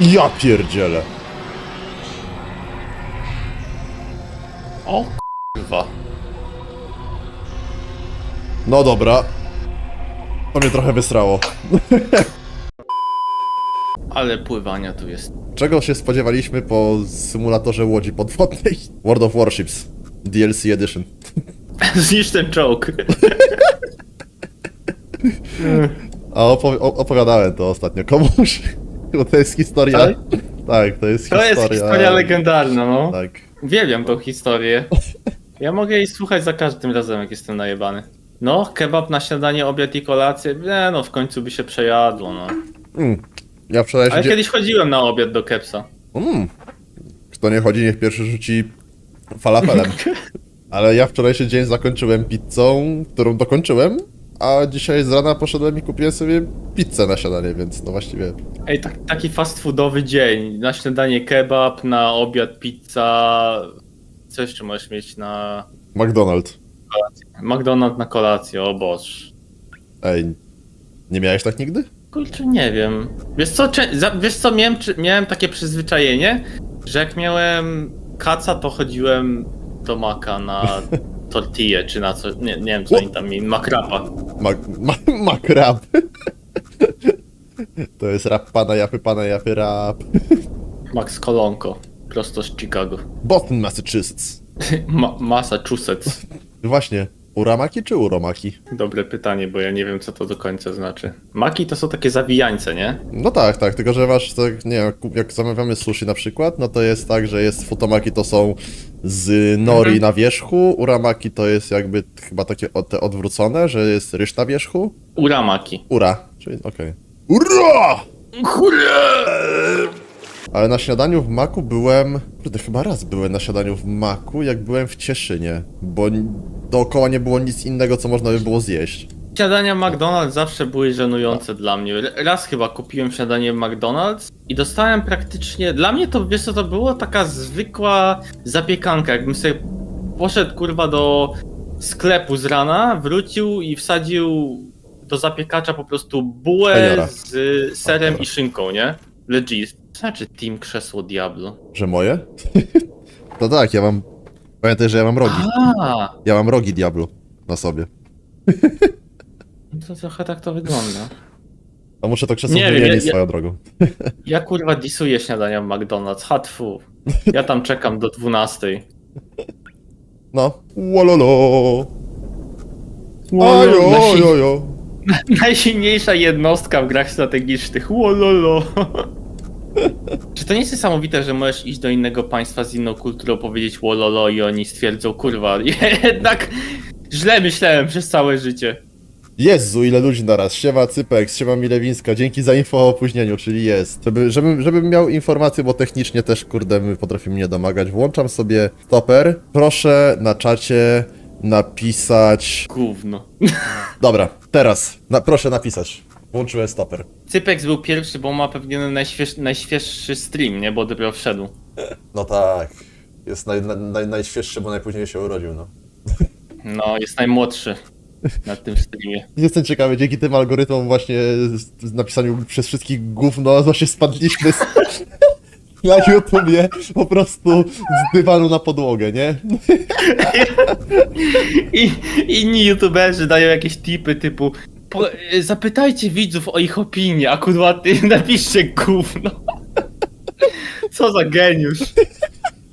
Ja pierdzielę. O kurwa. No dobra. To mnie trochę wysrało. Ale pływania tu jest. Czego się spodziewaliśmy po symulatorze łodzi podwodnej? World of Warships. DLC Edition. Zniszcz ten czołg. A opowi- o- opowiadałem to ostatnio komuś. Bo to jest historia. Tak? Tak, to jest To historia. jest historia legendarna, no. Tak. Uwielbiam tą historię. Ja mogę jej słuchać za każdym razem, jak jestem najebany. No, kebab na śniadanie, obiad i kolację. Nie no, w końcu by się przejadło, no. Mm. Ja wczoraj się. Ale kiedyś chodziłem na obiad do kepsa. Mm. Kto nie chodzi, niech pierwszy rzuci falafelem. Ale ja wczorajszy dzień zakończyłem pizzą, którą dokończyłem, a dzisiaj z rana poszedłem i kupiłem sobie pizzę na śniadanie, więc no właściwie. Ej, tak, taki fast foodowy dzień. Na śniadanie kebab, na obiad pizza. Co jeszcze możesz mieć na McDonald's. McDonald's na kolację, o boż. Ej, nie miałeś tak nigdy? Kurczę, nie wiem. Wiesz co, wiesz co miałem, miałem takie przyzwyczajenie, że jak miałem kaca, to chodziłem do maka na tortillę, czy na co, nie, nie wiem co oni tam mieli, makrapa. Mac, ma, makrab. To jest rap pana japy, pana japy rap. Max Kolonko, prosto z Chicago. Boston, Massachusetts. Ma- Massachusetts. Właśnie, uramaki czy uromaki? Dobre pytanie, bo ja nie wiem co to do końca znaczy. Maki to są takie zawijańce, nie? No tak, tak, tylko że masz, tak, nie wiem, jak- jak zamawiamy sushi na przykład, no to jest tak, że jest futomaki to są z nori Mhm. na wierzchu, uramaki to jest jakby chyba takie o- te odwrócone, że jest ryż na wierzchu, Uramaki. ura, czyli okej. Ura! Ale na śniadaniu w Maku byłem, kurde, chyba raz byłem na śniadaniu w Maku, jak byłem w Cieszynie, bo dookoła nie było nic innego, co można by było zjeść. Śniadania McDonald's zawsze były żenujące dla mnie. Raz chyba kupiłem śniadanie w McDonald's i dostałem praktycznie. Dla mnie to wiesz co to było? Taka zwykła zapiekanka. Jakbym sobie poszedł kurwa do sklepu z rana, wrócił i wsadził do zapiekacza po prostu bułę z serem i szynką, nie? Legit. Co znaczy Team Krzesło Diablo? Że moje? no tak, ja mam, pamiętaj, że ja mam rogi, A, ja mam rogi Diablo na sobie. to trochę tak to wygląda. A muszę to krzesło Nie wiem, wymienić ja- ja- swoją drogą. Ja kurwa disuję śniadania w McDonald's, hatfu. Ja tam czekam do 12. No. Wololo. Ajo, Najsi- jo, jo. Najsilniejsza jednostka w grach strategicznych. Wololo. Czy to nie jest niesamowite, że możesz iść do innego państwa z inną kulturą, powiedzieć wololo i oni stwierdzą, kurwa, jednak źle myślałem przez całe życie. Jezu, ile ludzi naraz. Siema Cypek, siema Milewińska, dzięki za info o opóźnieniu, czyli jest. Żeby, żebym, żebym miał informację, bo technicznie też, kurde, my potrafimy nie domagać. Włączam sobie stoper. Proszę na czacie napisać... Gówno. Dobra, teraz. Na, proszę napisać. Włączyłem stoper. Cypex był pierwszy, bo ma pewnie najśwież, najświeższy stream, nie? Bo dopiero wszedł. No tak. Jest naj, naj, najświeższy, bo najpóźniej się urodził, no. No, jest najmłodszy na tym streamie. Jestem ciekawy, dzięki tym algorytmom właśnie z, z napisaniu przez wszystkich gówno, właśnie spadliśmy z, na YouTubie po prostu z dywanu na podłogę, nie? I inni youtuberzy dają jakieś tipy typu po, e, zapytajcie widzów o ich opinię, a kurwa ty napiszcie gówno. Co za geniusz.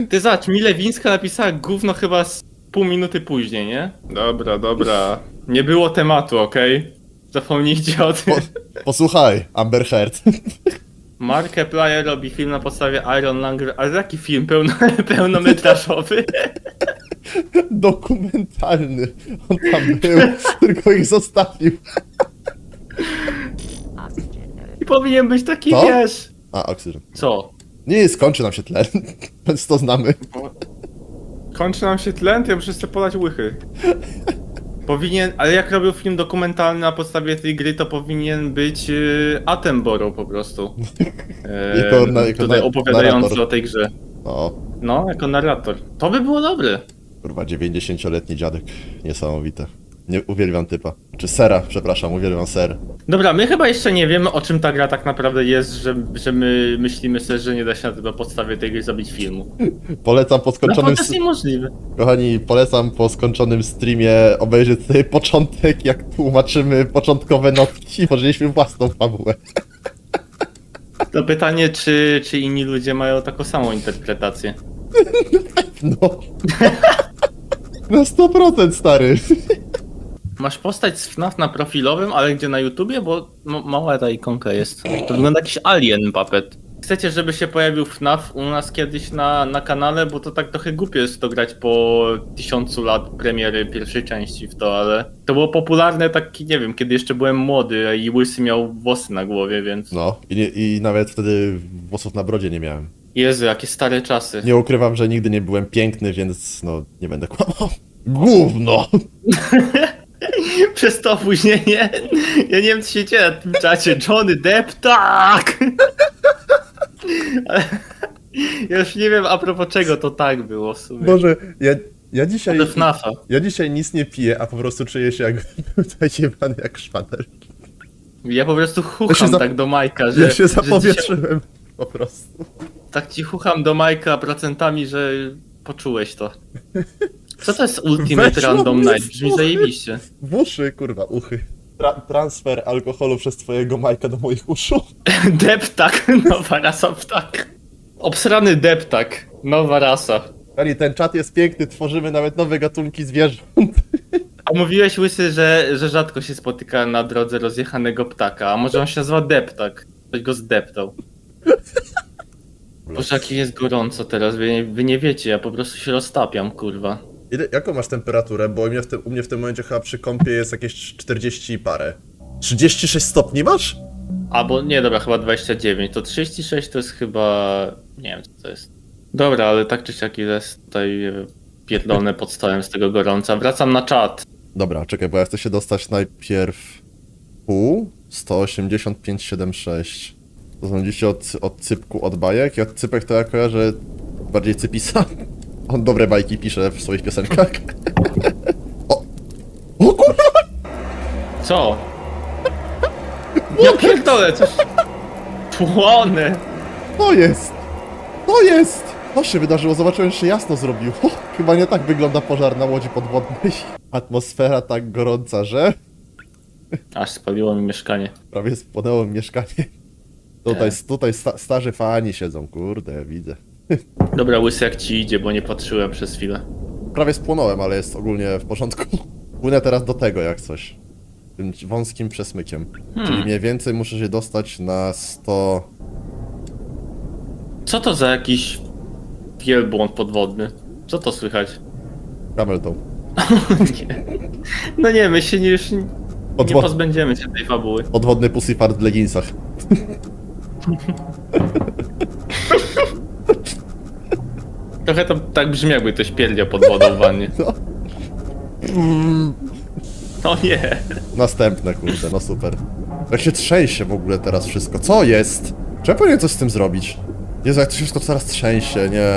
Ty zobacz, Milewińska napisała gówno chyba z pół minuty później, nie? Dobra, dobra. Nie było tematu, okej? Zapomnijcie o tym. Po, posłuchaj, Amber Heard. Markiplier robi film na podstawie Iron Langer, ale jaki film? Pełno, pełnometrażowy? Dokumentalny. On tam był, tylko ich zostawił. I powinien być taki, Co? wiesz... A, oksygen. Co? Nie, skończy nam się tlen, więc to znamy. Kończy nam się tlen, to ja muszę sobie podać łychy. Powinien, ale jak robił film dokumentalny na podstawie tej gry, to powinien być yy, Attenborough po prostu. Yy, Jako na- jako tutaj na- opowiadający narrator. o tej grze. O, No, jako narrator. To by było dobre. Kurwa, 90-letni dziadek. Niesamowite. Nie, uwielbiam typa. Czy sera, przepraszam, uwielbiam ser. Dobra, my chyba jeszcze nie wiemy, o czym ta gra tak naprawdę jest, że, że my myślimy sobie, że nie da się na tej podstawie tej gry zrobić filmu. Polecam po No skończonym... to jest niemożliwe. Kochani, polecam po skończonym streamie obejrzeć sobie początek, jak tłumaczymy początkowe notki. Tworzyliśmy własną fabułę. To pytanie, czy, czy inni ludzie mają taką samą interpretację. No. Na 100% stary. Masz postać z FNAF na profilowym, ale gdzie na YouTubie? Bo ma- mała ta ikonka jest. To wygląda jakiś alien puppet. Chcecie, żeby się pojawił FNAF u nas kiedyś na, na kanale, bo to tak trochę głupio jest to grać po tysiącu lat premiery pierwszej części w to, ale to było popularne tak, nie wiem, kiedy jeszcze byłem młody i Łysy miał włosy na głowie, więc... No, i, nie, i nawet wtedy włosów na brodzie nie miałem. Jezu, jakie stare czasy. Nie ukrywam, że nigdy nie byłem piękny, więc no, nie będę kłamał. Gówno! Przez to opóźnienie. Ja nie wiem, co się dzieje na tym czacie. Johnny Depp, tak! Ale ja już nie wiem, a propos czego to tak było w sumie. Boże, ja, ja dzisiaj... Do FNAFa. Ja dzisiaj nic nie piję, a po prostu czuję się jak zajebany jak szpater. Ja po prostu Ja się chucham za- tak do Majka, że, Ja się że dzisiaj, zapowietrzyłem. Po prostu. Tak ci chucham do Majka procentami, że poczułeś to. Co to jest Ultimate Weź Random mnie Night? Brzmi zajebiście. W uszy, kurwa, uchy. Tra transfer alkoholu przez twojego Majka do moich uszu. Deptak, nowa rasa ptak. Obsrany deptak, nowa rasa. Kali, ten czat jest piękny, tworzymy nawet nowe gatunki zwierząt. A mówiłeś łysy, że, że rzadko się spotyka na drodze rozjechanego ptaka, a może on się nazywa deptak? Ktoś go zdeptał. Boże, jakie jest gorąco teraz, wy nie, wy nie wiecie, ja po prostu się roztapiam, kurwa. Ile, jaką masz temperaturę? Bo u mnie, w tym, u mnie w tym momencie chyba przy kąpie jest jakieś 40 i parę. 36 stopni masz? Albo, nie, dobra, chyba 29, to 36 to jest chyba... nie wiem, co to jest. Dobra, ale tak czy siak jest tutaj pierdolone pod stołem z tego gorąca. Wracam na czat. Dobra, czekaj, bo ja chcę się dostać najpierw pół 185,76. Są dziś od, od cypku od bajek. Ja cypek to ja kojarzę bardziej cypisa. On dobre bajki pisze w swoich piosenkach. O! O kurwa! Co? Ja pierdolę, coś... Płonę! To jest! To jest! To się wydarzyło, zobaczyłem, że się jasno zrobił. O, chyba nie tak wygląda pożar na łodzi podwodnej. Atmosfera tak gorąca, że Aż spaliło mi mieszkanie. prawie spłonęło mi mieszkanie. Tutaj, Tak. tutaj sta, starzy fani siedzą, kurde, widzę. Dobra, łysy jak ci idzie, bo nie patrzyłem przez chwilę. Prawie spłonąłem, ale jest ogólnie w porządku. Płynę teraz do tego jak coś. Tym wąskim przesmykiem. Czyli mniej więcej muszę się dostać na 100... Co to za jakiś wielbłąd podwodny? Co to słychać? Cameltown. nie. No nie, my się nie, już nie pozbędziemy się tej fabuły. Podwodny pussyfart w leginsach. Trochę to tak brzmi, jakby ktoś pierdział pod wodą w wannie. No. O nie. Następne, kurde, no super. Jak się trzęsie w ogóle teraz wszystko. Co jest? Czy ja powinien coś z tym zrobić? Jezu, jak to się wszystko coraz trzęsie, nie.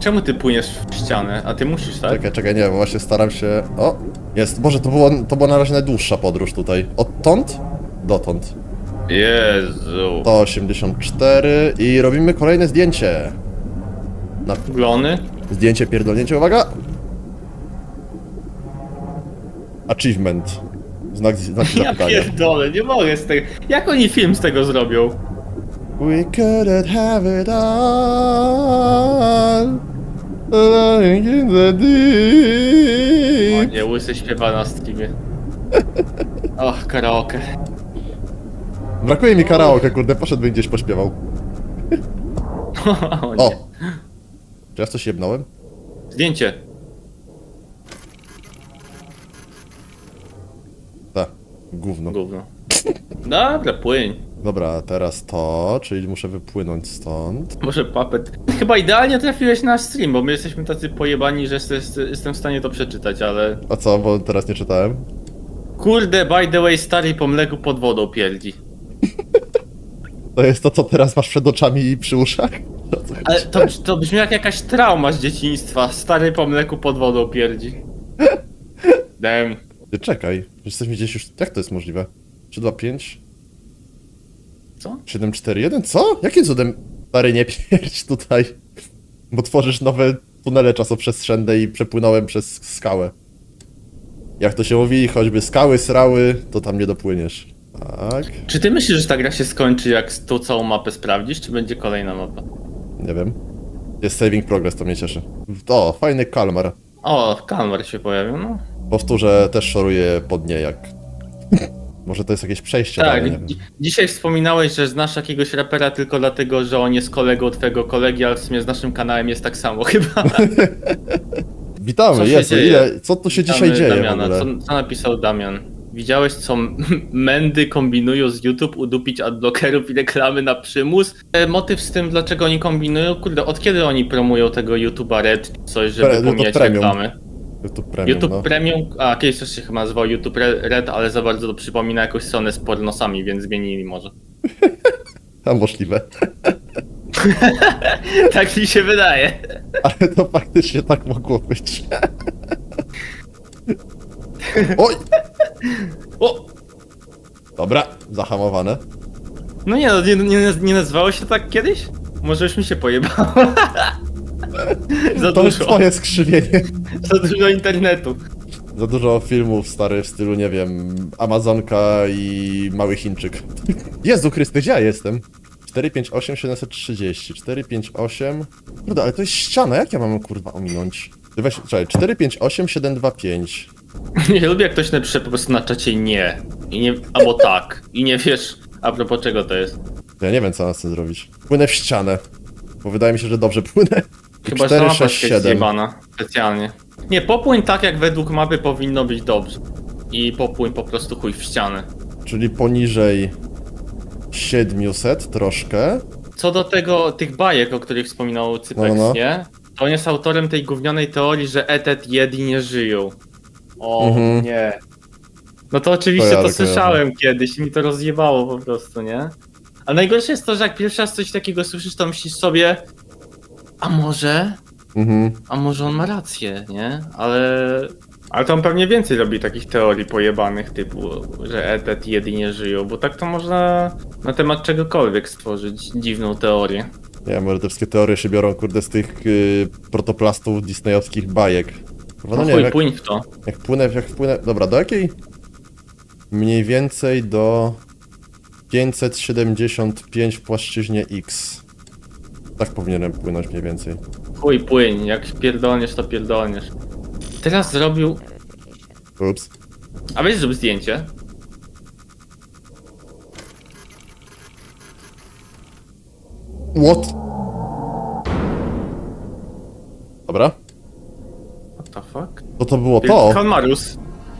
Czemu ty płyniesz w ścianę? A ty musisz, tak? Czekaj, czekaj, nie, bo właśnie staram się... O! Jest. Boże, to, było, to była na razie najdłuższa podróż tutaj. Odtąd? Dotąd. Jezu. 184 i robimy kolejne zdjęcie. Na Glony? zdjęcie pierdolnięcie, uwaga! Achievement. Znak, znak Ja zapytania. pierdolę, nie mogę z tego. Jak oni film z tego zrobią? We couldn't have it all. Lying in the O deep. nie, łysy śpiewa na streamie. Och, karaoke. Brakuje mi karaoke, kurde, poszedłbym gdzieś pośpiewał. o nie. O! Czy ja coś jebnąłem? Zdjęcie. Tak, gówno. Gówno. Dobra, płyń. Dobra, teraz to, czyli muszę wypłynąć stąd. Może papet. Chyba idealnie trafiłeś na stream, bo my jesteśmy tacy pojebani, że jest- jestem w stanie to przeczytać, ale... A co, bo teraz nie czytałem? Kurde, by the way, stary po mleku pod wodą pierdzi. To jest to, co teraz masz przed oczami i przy uszach? O co chodzi? Ale to, to brzmi jak jakaś trauma z dzieciństwa. Stary po mleku pod wodą pierdzi. Damn. Ty czekaj, jesteśmy gdzieś już... Jak to jest możliwe? 3, 2, 5, Co? 7, 4, 1? Co? Jakim cudem, stary, nie pierdź tutaj? Bo tworzysz nowe tunele czasoprzestrzenne i przepłynąłem przez skałę. Jak to się mówi, choćby skały srały, to tam nie dopłyniesz. Tak, Czy ty myślisz, że ta gra się skończy, jak tą całą mapę sprawdzisz, czy będzie kolejna mapa? nie wiem. Jest saving progress, to mnie cieszy. O, fajny kalmar. O, Kalmar się pojawił, no. Powtórzę, też szoruję pod nie jak... Może to jest jakieś przejście Tak, dalej, nie wiem. dzi- dzisiaj wspominałeś, że znasz jakiegoś rapera tylko dlatego, że on jest kolegą twojego kolegi, ale w sumie z naszym kanałem jest tak samo chyba. Witamy, Co się jest, dzieje? ile, co tu się dzisiaj Witamy dzieje w Damiana. ogóle? Co, co napisał Damian? Widziałeś, co mędy kombinują z YouTube, udupić adblockerów i reklamy na przymus? E, motyw z tym, dlaczego oni kombinują? Kurde, od kiedy oni promują tego YouTube'a Red coś, żeby Pre- pomijać reklamy? YouTube Premium, YouTube no. Premium, a kiedyś też się chyba nazywał YouTube Re- Red, ale za bardzo to przypomina jakąś stronę z pornosami, więc zmienili może. A możliwe. tak mi się wydaje. Ale to faktycznie tak mogło być. Oj! O! Dobra, zahamowane. No nie, no, nie, nie, nie nazywało się tak kiedyś? Może już mi się pojebało. za To jest dużo. twoje skrzywienie. Za dużo internetu. Za dużo filmów stary w stylu, nie wiem, Amazonka i Mały Chińczyk. Jezu Chryste, gdzie ja jestem? 458 730, 458... Kurde, ale to jest ściana, jak ja mam ją, kurwa ominąć? Ty Weź, czekaj, 458 725. Nie lubię jak ktoś napisze po prostu na czacie nie. I nie albo tak. I nie wiesz a propos czego to jest. Ja nie wiem, co mam z tym zrobić. Płynę w ścianę. Bo wydaje mi się, że dobrze płynę. Chyba, że ta mapa jest 467. zjebana. Specjalnie. Nie, popłyń tak jak według mapy powinno być dobrze. I popłyń po prostu chuj w ścianę. Czyli poniżej 700 troszkę. Co do tego, tych bajek, o których wspominał Cypex, No, no. nie? To on jest autorem tej gównianej teorii, że etet jedi nie żyją. O Mhm. nie. No to oczywiście Kojarzę, to słyszałem kiedyś i mi to rozjebało po prostu, nie? A najgorsze jest to, że jak pierwszy raz coś takiego słyszysz, to myślisz sobie, a może, Mhm. a może on ma rację, nie? Ale... Ale to on pewnie więcej robi takich teorii pojebanych, typu, że etet jedi nie żyją, bo tak to można na temat czegokolwiek stworzyć dziwną teorię. Nie wiem, ale te wszystkie teorie się biorą, kurde, z tych yy, protoplastów disneyowskich bajek. Kurwa, No, no nie chuj, wiem, jak, płyń w to. jak płynę, jak wpłynę... Dobra, do jakiej? Mniej więcej do 575 w płaszczyźnie X. Tak powinienem płynąć mniej więcej. Chuj, płyń, jak pierdolniesz, to pierdolniesz. Teraz zrobił... Ups. A weź zrób zdjęcie. What? Dobra. To to było to. Kalmarus.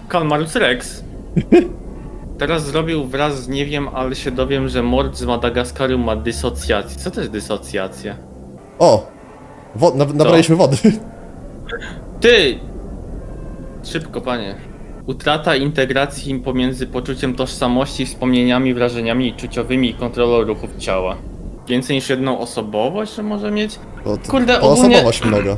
Kalmarus Rex. Teraz zrobił wraz z nie wiem, ale się dowiem, że mord z Madagaskaru ma dysocjację. Co to jest dysocjacja? O! Wo- na- nabraliśmy wody. Ty! Szybko, panie. Utrata integracji pomiędzy poczuciem tożsamości, wspomnieniami, wrażeniami czuciowymi i kontrolą ruchów ciała. Więcej niż jedną osobowość, że może mieć? To, to, Kurde, to ogólnie- osobowość mnoga.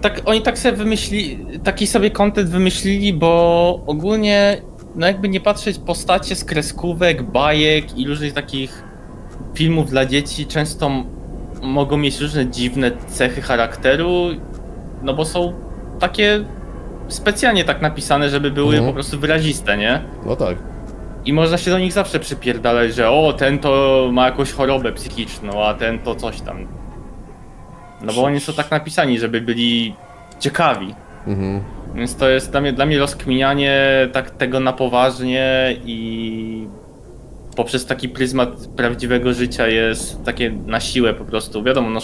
Tak, oni tak sobie wymyślili, taki sobie content wymyślili, bo ogólnie, no jakby nie patrzeć, postacie z kreskówek, bajek i różnych takich filmów dla dzieci często mogą mieć różne dziwne cechy charakteru, no bo są takie specjalnie tak napisane, żeby były Mhm. po prostu wyraziste, nie? No tak. I można się do nich zawsze przypierdalać, że o, ten to ma jakąś chorobę psychiczną, a ten to coś tam. No bo oni są tak napisani, żeby byli ciekawi. Mhm. Więc to jest dla mnie, dla mnie rozkminianie tak tego na poważnie i poprzez taki pryzmat prawdziwego życia jest takie na siłę po prostu, wiadomo, no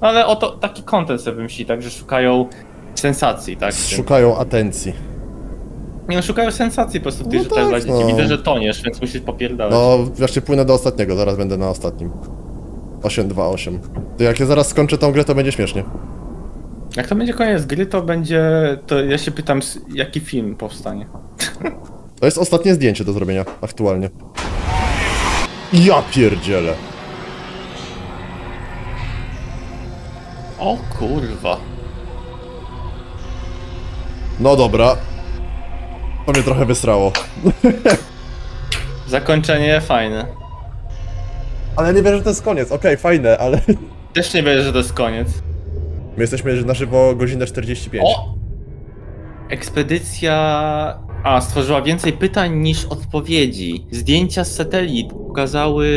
ale oto taki content sobie myśli, tak, że szukają sensacji, tak? Szukają atencji. Nie no, szukają sensacji po prostu w tych No rzeczach tak, no. Widzę, że toniesz, więc musisz popierdalać. No, właśnie płynę do ostatniego, zaraz będę na ostatnim. 8-2-8. To jak ja zaraz skończę tą grę, to będzie śmiesznie. Jak to będzie koniec gry, to będzie. To ja się pytam, s- jaki film powstanie. To jest ostatnie zdjęcie do zrobienia, aktualnie. Ja pierdzielę. O kurwa. No dobra. To mnie trochę wysrało. Zakończenie fajne. Ale nie wierzę, że to jest koniec. Okej, fajne, ale... Też nie wierzę, że to jest koniec. My jesteśmy na żywo godzinę 45. O! Ekspedycja. A, stworzyła więcej pytań niż odpowiedzi. Zdjęcia z satelit pokazały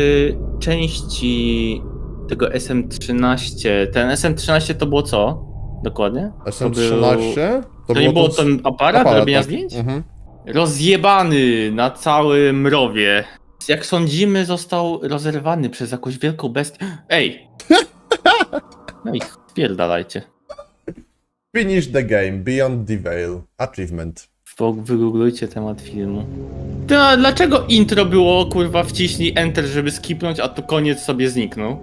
części tego SM-13. Ten SM-13 to było co? Dokładnie? SM13? To, nie było to- ten aparat, do aparat, robienia tak. zdjęć? Mhm. Rozjebany na całym rowie. Jak sądzimy, został rozerwany przez jakąś wielką bestię. Ej! No i spierdalajcie. Finish the game, Beyond the Veil. Achievement. Wygooglujcie temat filmu. A dlaczego intro było, kurwa, wciśnij enter, żeby skipnąć, a tu koniec sobie zniknął?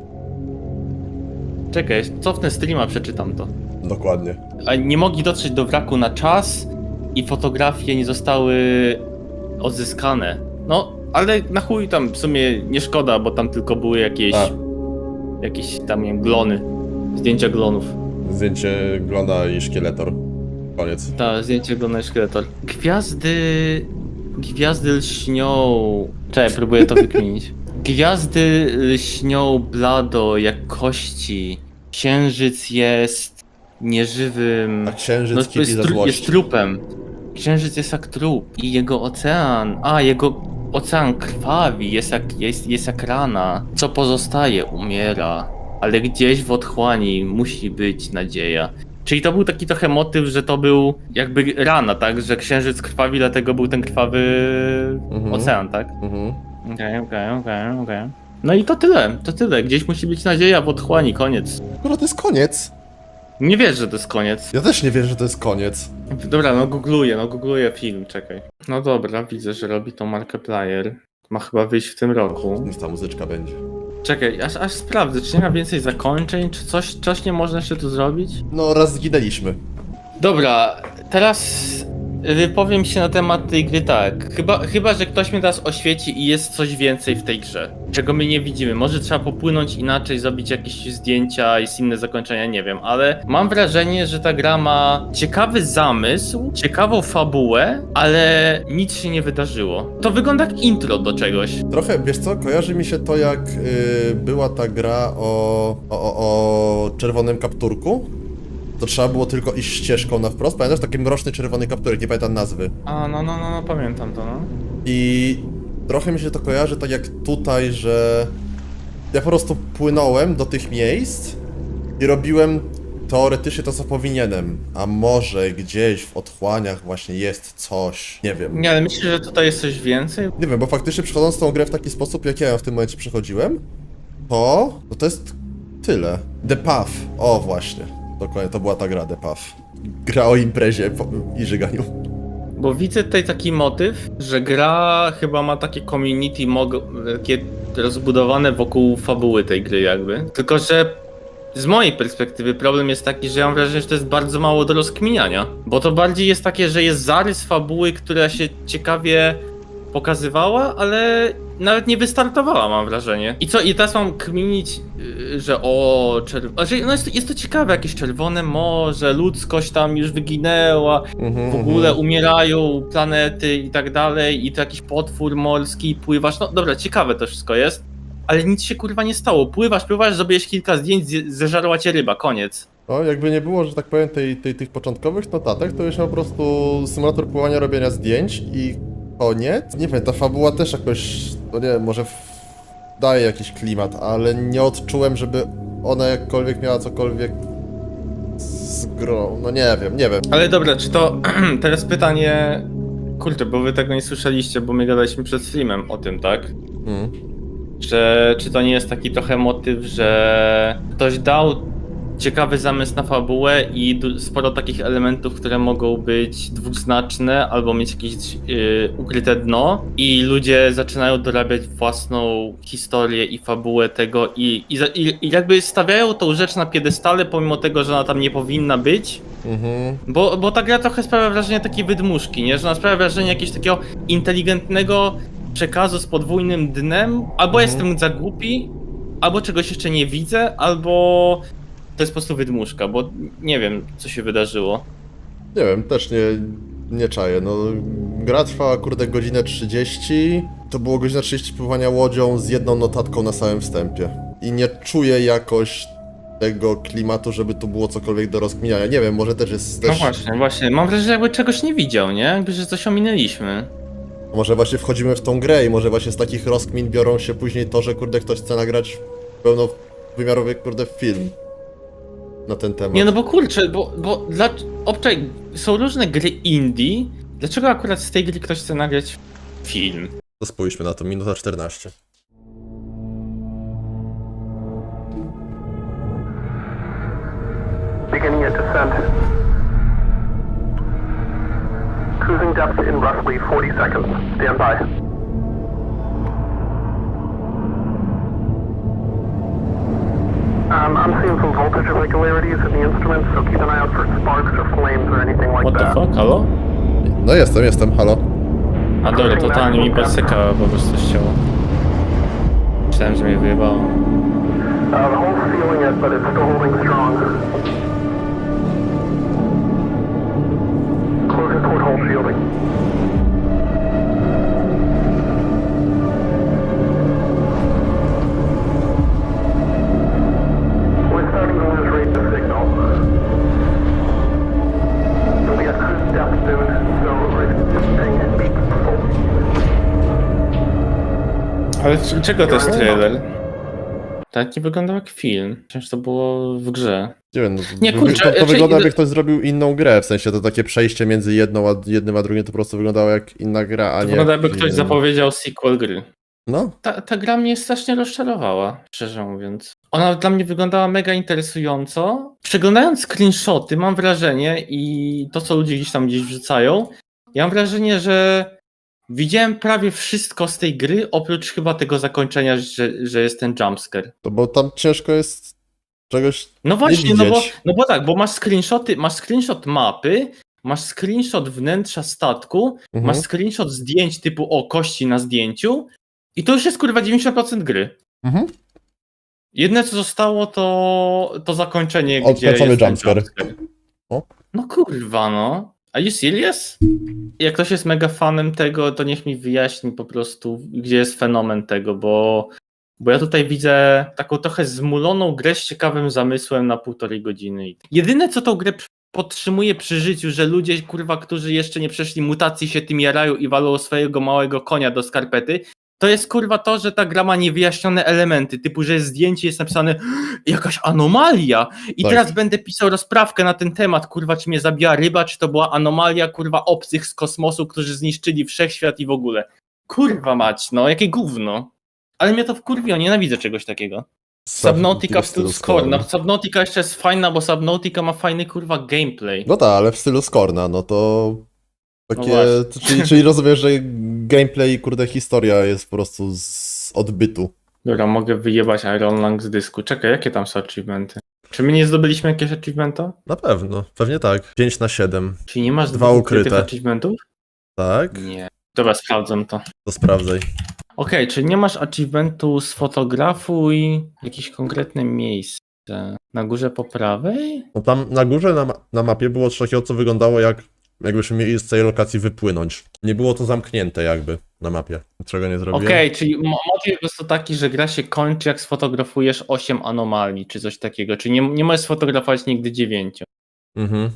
Czekaj, cofnę streama, przeczytam to. Dokładnie. A nie mogli dotrzeć do wraku na czas i fotografie nie zostały odzyskane. No, ale na chuj tam w sumie nie szkoda, bo tam tylko były jakieś, A. jakieś tam, nie wiem, glony. Zdjęcia glonów. Zdjęcie glona i szkieletor. Koniec. Ta, zdjęcie glona i szkieletor. Gwiazdy... Gwiazdy lśnią... Czekaj, próbuję to wykminić. Gwiazdy lśnią blado jak kości. Księżyc jest nieżywym... A księżyc No, jest, tru- jest trupem. Księżyc jest jak trup i jego ocean, a jego ocean krwawi, jest jak, jest, jest jak rana. Co pozostaje, umiera. Ale gdzieś w otchłani musi być nadzieja. Czyli to był taki trochę motyw, że to był jakby rana, tak? Że księżyc krwawi, dlatego był ten krwawy Mhm. ocean, tak? Mhm. Okej, okej, okej, okej. No i to tyle, to tyle. Gdzieś musi być nadzieja w otchłani, koniec. Skoro to jest koniec. Nie wiesz, że to jest koniec. Ja też nie wierzę, że to jest koniec. Dobra, no googluję, no googluję film, czekaj. No dobra, widzę, że robi to Markiplier. Ma chyba wyjść w tym roku. Już ta muzyczka będzie. Czekaj, aż, aż sprawdzę, czy nie ma więcej zakończeń, czy coś, coś nie można jeszcze tu zrobić? No, raz zginęliśmy. Dobra, teraz wypowiem się na temat tej gry tak. Chyba, chyba, że ktoś mnie teraz oświeci i jest coś więcej w tej grze, czego my nie widzimy. Może trzeba popłynąć inaczej, zrobić jakieś zdjęcia, jest inne zakończenia, nie wiem, ale mam wrażenie, że ta gra ma ciekawy zamysł, ciekawą fabułę, ale nic się nie wydarzyło. To wygląda jak intro do czegoś. Trochę, wiesz co, kojarzy mi się to jak y, była ta gra o, o, o czerwonym kapturku. To trzeba było tylko iść ścieżką na wprost. Pamiętasz taki mroczny czerwony kapturek, nie pamiętam nazwy. A, no, no, no, no pamiętam to, no. I trochę mi się to kojarzy tak jak tutaj, że ja po prostu płynąłem do tych miejsc i robiłem teoretycznie to, co powinienem. A może gdzieś w otchłaniach właśnie jest coś. Nie wiem. Nie, ale myślę, że tutaj jest coś więcej. Nie wiem, bo faktycznie przechodząc tą grę w taki sposób, jak ja w tym momencie przechodziłem, to, to, to jest tyle. The Path. O, właśnie. Dokładnie, to była ta gra, The Path. Gra o imprezie i żyganiu. Bo widzę tutaj taki motyw, że gra chyba ma takie community mog- takie rozbudowane wokół fabuły tej gry jakby. Tylko, że z mojej perspektywy problem jest taki, że ja mam wrażenie, że to jest bardzo mało do rozkminiania. Bo to bardziej jest takie, że jest zarys fabuły, która się ciekawie pokazywała, ale nawet nie wystartowała, mam wrażenie. I co, i teraz mam kminić, yy, że o, czerw- znaczy, no jest, to- jest to ciekawe, jakieś czerwone morze, ludzkość tam już wyginęła, Mhm, w ogóle umierają planety i tak dalej, i to jakiś potwór morski, pływasz. No dobra, ciekawe to wszystko jest, ale nic się kurwa nie stało. Pływasz, pływasz, zrobiłeś kilka zdjęć, zje- zeżarła cię ryba, koniec. No, jakby nie było, że tak powiem, tej, tej, tych początkowych notatek, to już po prostu symulator pływania, robienia zdjęć i koniec. Nie wiem, ta fabuła też jakoś, no nie wiem, może daje jakiś klimat, ale nie odczułem, żeby ona jakkolwiek miała cokolwiek z grą. No nie wiem, nie wiem. Ale dobra, czy to teraz pytanie. Kurczę, bo wy tego nie słyszeliście, bo my gadaliśmy przed streamem o tym, tak? Mm. Że czy to nie jest taki trochę motyw, że ktoś dał ciekawy zamysł na fabułę i sporo takich elementów, które mogą być dwuznaczne albo mieć jakieś yy, ukryte dno i ludzie zaczynają dorabiać własną historię i fabułę tego i, i, i jakby stawiają tą rzecz na piedestale pomimo tego, że ona tam nie powinna być Mhm. bo, bo ta gra trochę sprawia wrażenie takiej wydmuszki, nie? Że ona sprawia wrażenie jakiegoś takiego inteligentnego przekazu z podwójnym dnem. Albo Mhm. jestem za głupi, albo czegoś jeszcze nie widzę, albo to jest po prostu wydmuszka, bo nie wiem, co się wydarzyło. Nie wiem, też nie, nie czaję. No, gra trwała kurde godzinę 30. To było godzina 30 pływania łodzią z jedną notatką na samym wstępie. I nie czuję jakoś tego klimatu, żeby tu było cokolwiek do rozkminiania. Nie wiem, może też jest No też... właśnie, właśnie. Mam wrażenie, że jakby czegoś nie widział, nie? Jakby, że coś ominęliśmy. Może właśnie wchodzimy w tą grę i może właśnie z takich rozkmin biorą się później to, że kurde ktoś chce nagrać pełnowymiarowy kurde film na ten temat. Nie no bo kurczę, bo, bo dla... Obczaj, są różne gry indie. Dlaczego akurat z tej gry ktoś chce nagrać film? To spójrzmy na to, minuta 14. Beginning a descent. Cruising depth in roughly 40 seconds. Stand by. Um, I'm seeing some voltage irregularities in the instruments, so keep an eye out for sparks or flames or anything like What the that. fuck, halo? No jestem, jestem, halo. A dobra, totalnie mi podsekała po prostu ścięło. Myślałem, że mnie wyjebało. Uh, the hull's feeling it, but it's still holding strong. Czego to jest trailer? Tak nie wyglądał jak film. Przecież to było w grze. Nie wiem, no, Nie, kurczę, to, to znaczy- wygląda jakby ktoś zrobił inną grę, w sensie to takie przejście między jedną a, jednym a drugim to po prostu wyglądało jak inna gra, a To nie... wygląda jakby ktoś zapowiedział sequel gry. No, Ta, ta gra mnie strasznie rozczarowała, szczerze mówiąc. Ona dla mnie wyglądała mega interesująco. Przeglądając screenshoty, mam wrażenie i to, co ludzie gdzieś tam gdzieś wrzucają, ja mam wrażenie, że widziałem prawie wszystko z tej gry, oprócz chyba tego zakończenia, że, że jest ten jumpscare. to bo tam ciężko jest czegoś... No właśnie, no bo, widzieć. no bo tak, bo masz screenshoty, masz screenshot mapy, masz screenshot wnętrza statku, Mhm. masz screenshot zdjęć typu o kości na zdjęciu i to już jest kurwa 90% gry. Mhm. Jedne co zostało to, to zakończenie, gdzie Odkręcony jest ten jumpscare. jumpscare. O. No kurwa no. Are you serious? Jak ktoś jest mega fanem tego, to niech mi wyjaśni po prostu, gdzie jest fenomen tego, bo, bo ja tutaj widzę taką trochę zmuloną grę z ciekawym zamysłem na półtorej godziny. Jedyne co tą grę podtrzymuje przy życiu, że ludzie kurwa, którzy jeszcze nie przeszli mutacji się tym jarają i walą swojego małego konia do skarpety, to jest kurwa to, że ta gra ma niewyjaśnione elementy, typu, że jest zdjęcie, jest napisane jakaś anomalia i Tak. teraz będę pisał rozprawkę na ten temat, kurwa, czy mnie zabiła ryba, czy to była anomalia, kurwa, obcych z kosmosu, którzy zniszczyli wszechświat i w ogóle. Kurwa mać, no, jakie gówno. Ale mnie to wkurwiło, nienawidzę czegoś takiego. Subnautica w stylu Scorn. No, Subnautica jeszcze jest fajna, bo Subnautica ma fajny, kurwa, gameplay. No tak, ale w stylu Skorna, no to... Takie, właśnie. czyli, czyli rozumiesz, że gameplay i kurde historia jest po prostu z odbytu. Dobra, mogę wyjebać Iron Lung z dysku. Czekaj, jakie tam są achievementy? Czy my nie zdobyliśmy jakiegoś achievementa? Na pewno, pewnie tak. 5 na 7. Czy nie masz Dwa dwóch ukryte. ukrytych achievementów? Tak? Nie. Dobra, sprawdzam to. To sprawdzaj. Okej, czyli nie masz achievementu sfotografuj jakieś konkretne miejsce. Na górze po prawej? No tam na górze na, ma- na mapie było coś takiego, co wyglądało jak jakbyśmy mieli z tej lokacji wypłynąć. Nie było to zamknięte jakby na mapie. Czego nie zrobiłem? Okej, czyli mo- motyw jest to taki, że gra się kończy jak sfotografujesz 8 anomalii, czy coś takiego. Czyli nie, nie możesz sfotografować nigdy 9. Mhm.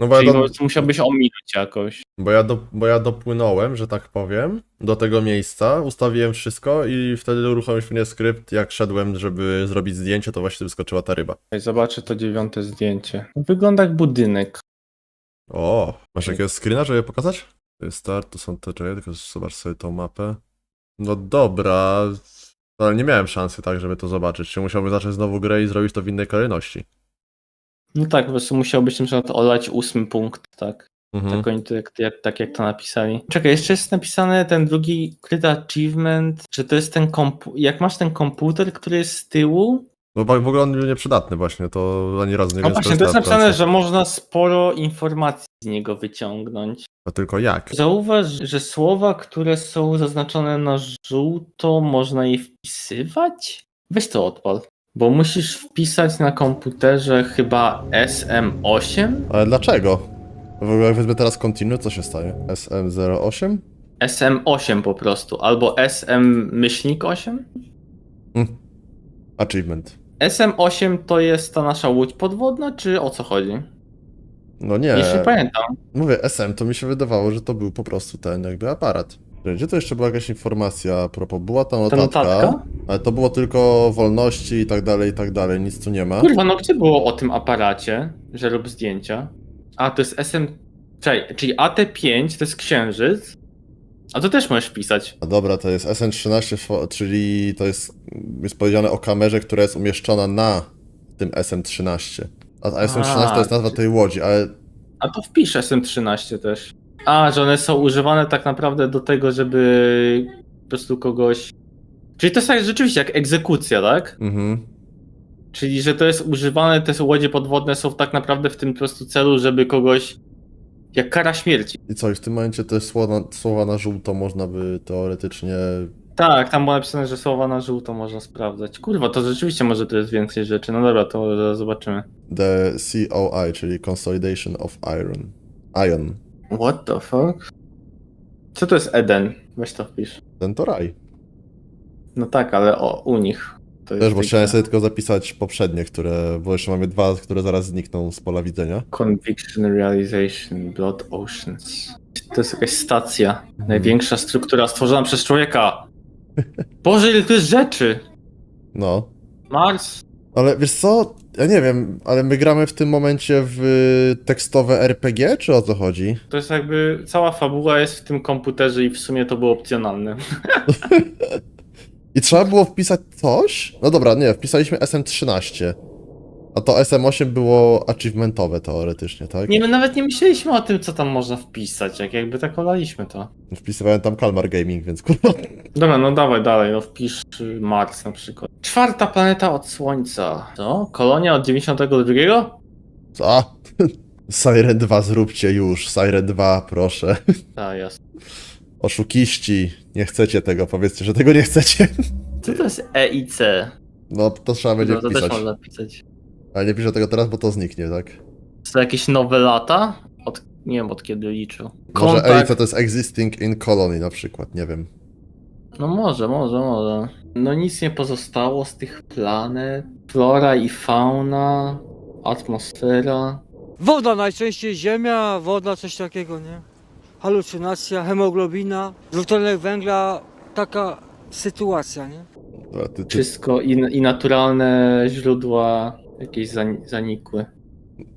No bo ja, Czyli do, mo- musiałbyś ominąć jakoś. bo, ja do, bo ja dopłynąłem, że tak powiem, do tego miejsca, ustawiłem wszystko i wtedy uruchomiliśmy mnie skrypt, jak szedłem, żeby zrobić zdjęcie, to właśnie wyskoczyła ta ryba. Okej, Zobaczę to dziewiąte zdjęcie. Wygląda jak budynek. O, masz jakiegoś screena, żeby pokazać? To jest start, to są te, czekaj, tylko zobacz sobie tą mapę. No dobra, ale nie miałem szansy tak, żeby to zobaczyć. Czy musiałbym zacząć znowu grę i zrobić to w innej kolejności? No tak, po prostu musiałbyś na przykład olać ósmy punkt, tak. Mhm. Tak, oni to jak, jak, tak jak to napisali. Czekaj, jeszcze jest napisane ten drugi ukryty achievement, że to jest ten kompu- jak masz ten komputer, który jest z tyłu, Bo w ogóle on był nieprzydatny właśnie, to ani razu nie no wiem, właśnie, to jest napisane, że można sporo informacji z niego wyciągnąć. A tylko jak? Zauważ, że słowa, które są zaznaczone na żółto, można je wpisywać? Weź to odpal. Bo musisz wpisać na komputerze chyba SM8? Ale dlaczego? W ogóle jak wezmę teraz continue, co się stanie? SM08? SM8 po prostu, albo SM myślnik 8? Achievement. SM8 to jest ta nasza łódź podwodna, czy o co chodzi? No nie. Jeszcze pamiętam. Mówię, SM, to mi się wydawało, że to był po prostu ten jakby aparat. Gdzie to jeszcze była jakaś informacja a propos? Była ta Ta notatka, notatka? ale to było tylko wolności i tak dalej, i tak dalej, nic tu nie ma. Kurwa, no gdzie było o tym aparacie, że rób zdjęcia? A, to jest SM... Czekaj, czyli AT5 to jest księżyc, a to też możesz wpisać. A dobra, to jest SN13, fo- czyli to jest, jest powiedziane o kamerze, która jest umieszczona na tym SM13. A a SM13 to jest nazwa tej łodzi, ale A to wpisz SM13 też. A, że one są używane tak naprawdę do tego, żeby po prostu kogoś... Czyli to jest tak rzeczywiście jak egzekucja, tak? mhm. Czyli, że to jest używane, te łodzie podwodne są tak naprawdę w tym po prostu celu, żeby kogoś... Jak kara śmierci. I co, i w tym momencie te słowa, słowa na żółto można by teoretycznie... Tak, tam było napisane, że słowa na żółto można sprawdzać. Kurwa, to rzeczywiście może to jest więcej rzeczy. No dobra, to zaraz zobaczymy. The COI, czyli Consolidation of Iron. Ion. What the fuck? Co to jest Eden? Weź to wpisz. Ten to raj. No tak, ale o, u nich. To Też, bo chciałem sobie tylko zapisać poprzednie, które, bo jeszcze mamy dwa, które zaraz znikną z pola widzenia. Conviction Realization, Blood Oceans. To jest jakaś stacja. Największa struktura stworzona przez człowieka. Boże, ile to jest rzeczy! No. Mars? Ale wiesz co, ja nie wiem, ale my gramy w tym momencie w tekstowe RPG, czy o co chodzi? To jest jakby, cała fabuła jest w tym komputerze i w sumie to było opcjonalne. I trzeba było wpisać coś? No dobra, nie, wpisaliśmy SM13. A to SM8 było achievementowe teoretycznie, tak? Nie, my nawet nie myśleliśmy o tym, co tam można wpisać, jak jakby tak olaliśmy to. Wpisywałem tam Kalmar Gaming, więc kurwa. Dobra, no dawaj dalej, no wpisz y, Mars na przykład. Czwarta planeta od Słońca. Co? Kolonia od 92? Co? Siren 2 zróbcie już, Siren 2, proszę. Tak, jasne. Oszukiści, nie chcecie tego, powiedzcie, że tego nie chcecie. Co to jest EIC? No, to trzeba będzie No, to też wpisać. można wpisać. Ale nie piszę tego teraz, bo to zniknie, tak? To jakieś nowe lata? Od, nie wiem od kiedy liczył. Może. EIC to jest Existing in Colony na przykład, nie wiem. No może, może, może. No nic nie pozostało z tych planet. Flora i fauna, atmosfera. Woda najczęściej ziemia, woda coś takiego, nie? Halucynacja, hemoglobina, dwutlenek węgla, taka sytuacja, nie? Dobra, ty, ty, Wszystko i, i naturalne źródła jakieś zani- zanikły.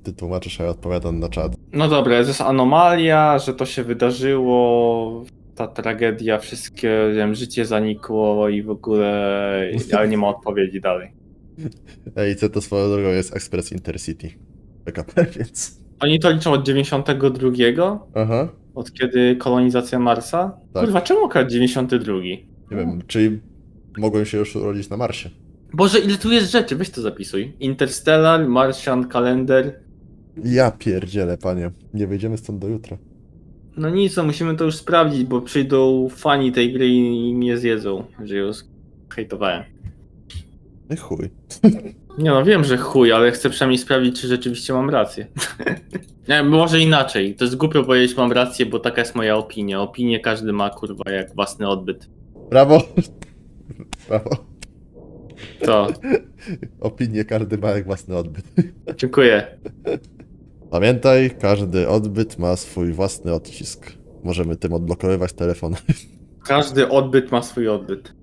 ty tłumaczysz, a ja odpowiadam na czat. No dobra, to jest anomalia, że to się wydarzyło, ta tragedia, wszystkie, nie wiem, życie zanikło i w ogóle, ale nie ma odpowiedzi dalej. EIC to swoją drogą jest Express Intercity. PKP, więc... Oni to liczą od 92, Aha. Od kiedy kolonizacja Marsa? Tak. Kurwa, czemu akurat 92? Nie wiem, czyli mogłem się już urodzić na Marsie. Boże, ile tu jest rzeczy, weź to zapisuj. Interstellar, Martian, Kalender. Ja pierdzielę, panie. Nie wyjdziemy stąd do jutra. No nic, no musimy to już sprawdzić, bo przyjdą fani tej gry i mnie zjedzą, że ją hejtowałem. No chuj. Nie no, wiem, że chuj, ale chcę przynajmniej sprawdzić, czy rzeczywiście mam rację. Nie, może inaczej. To jest głupio powiedzieć mam rację, bo taka jest moja opinia. Opinię każdy ma, kurwa, jak własny odbyt. Brawo. Brawo. To, Opinię każdy ma jak własny odbyt. dziękuję. Pamiętaj, każdy odbyt ma swój własny odcisk. Możemy tym odblokowywać telefon. Każdy odbyt ma swój odbyt.